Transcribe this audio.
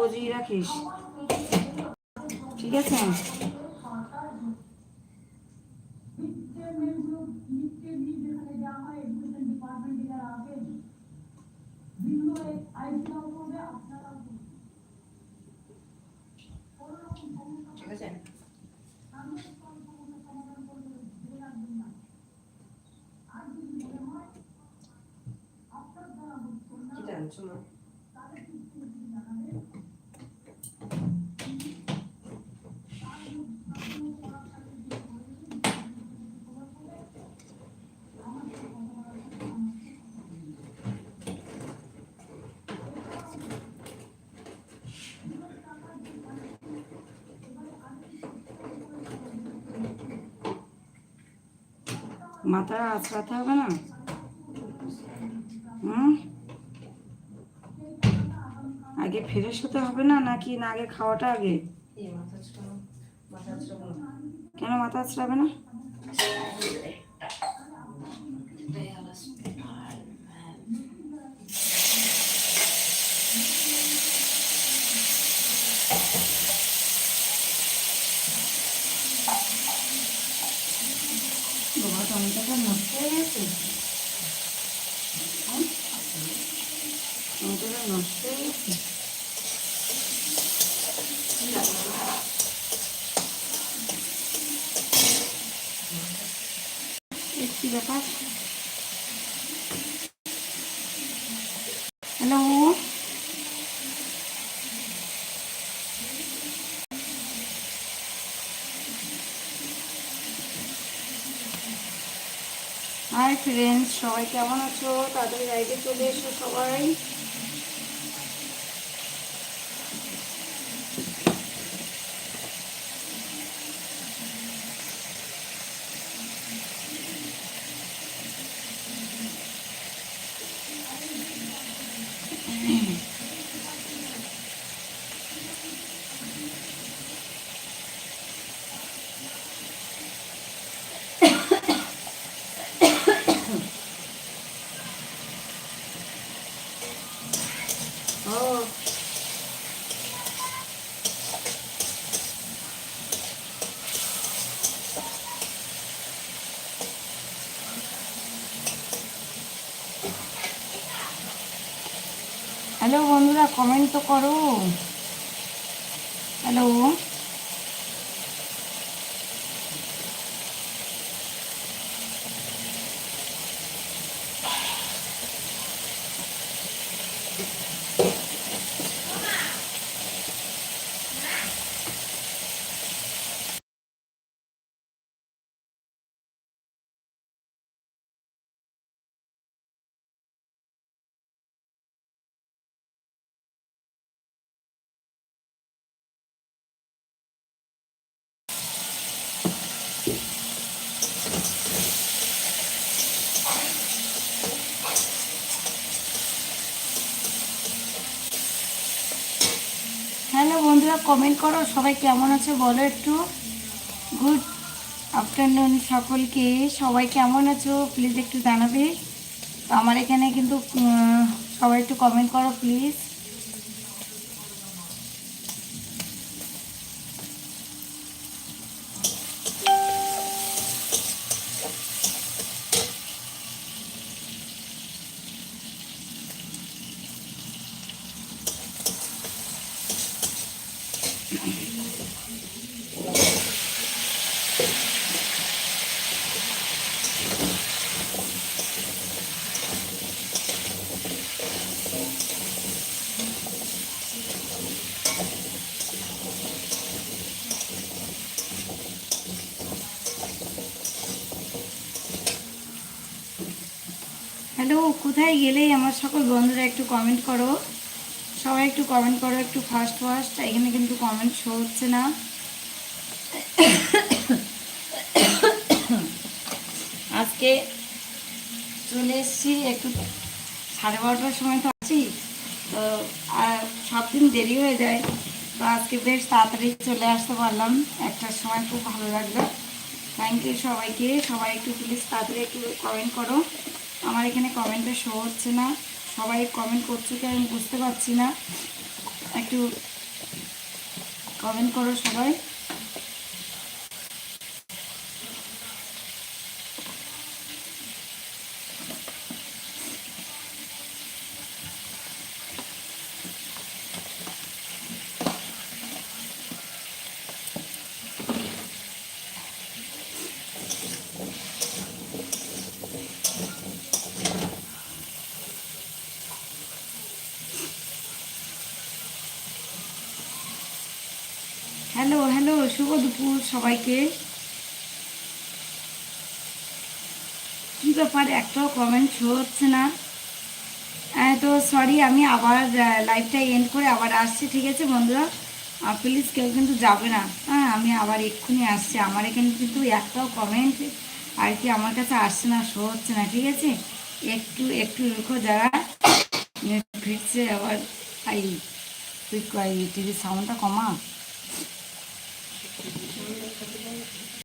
বজিয়ে রাখিস। ঠিক আছে? ঠিক আছে? কি টানছো মা মাথা আঁচড়াতে হবে না? হুম? আগে ফ্রেশ হতে হবে না, নাকি না আগে খাওয়াটা আগে? কেন মাথা আঁচড়াবে না? বাবা টমেটোটা নষ্ট হয়ে গেছে? হ্যাঁ? টমেটোটা নষ্ট হয়ে গেছে? কি ব্যাপার হ্যালো হাই ফ্রেন্ডস সবাই কেমন আছো? তাদের রাইডে চলে এসো সবাই। হ্যালো বন্ধুরা কমেন্ট তো করো। হ্যালো হ্যালো বন্ধুরা কমেন্ট করো, সবাই কেমন আছে বলো একটু। গুড আফটারনুন সকলকে, সবাই কেমন আছো? প্লিজ একটু জানাবে। তো আমার এখানে কিন্তু সবাই একটু কমেন্ট করো প্লিজ হ্যালো কোথায় গেলে আমার সকল বন্ধুরা একটু কমেন্ট করো? সবাই একটু কমেন্ট করো, একটু ফাস্ট ফাস্ট এখানে কিন্তু কমেন্ট শো হচ্ছে না। আজকে চলে এসেছি, একটু সাড়ে বারোটার সময় তো আছি, তো সব দিন দেরি হয়ে যায়। তো আজকে বেশ তাড়াতাড়ি চলে আসতে পারলাম, একটার সময় খুব ভালো লাগল। থ্যাংক ইউ সবাইকে, সবাই একটু প্লিজ তাড়াতাড়ি একটু কমেন্ট করো। আমার এখানে কমেন্টে শো হচ্ছে না। সবাই কমেন্ট করছে কি আমি বুঝতে পারছি না। একটু কমেন্ট করো সবাই। হ্যালো হ্যালো শুভ দুপুর সবাইকে। কি ব্যাপার একটাও কমেন্ট শো হচ্ছে না। তো সরি আমি আবার লাইভটা এন্ড করে আবার আসছি, ঠিক আছে বন্ধুরা? প্লিজ কেউ কিন্তু যাবে না। হ্যাঁ আমি আবার এক্ষুনি আসছি। আমার এখানে কিন্তু একটাও কমেন্ট আর কি আমার কাছে আসছে না শো হচ্ছে না, ঠিক আছে? একটু একটু রেখো যারা। ফিরছে আবার এই তুই টিভির সাউন্ডটা কমা?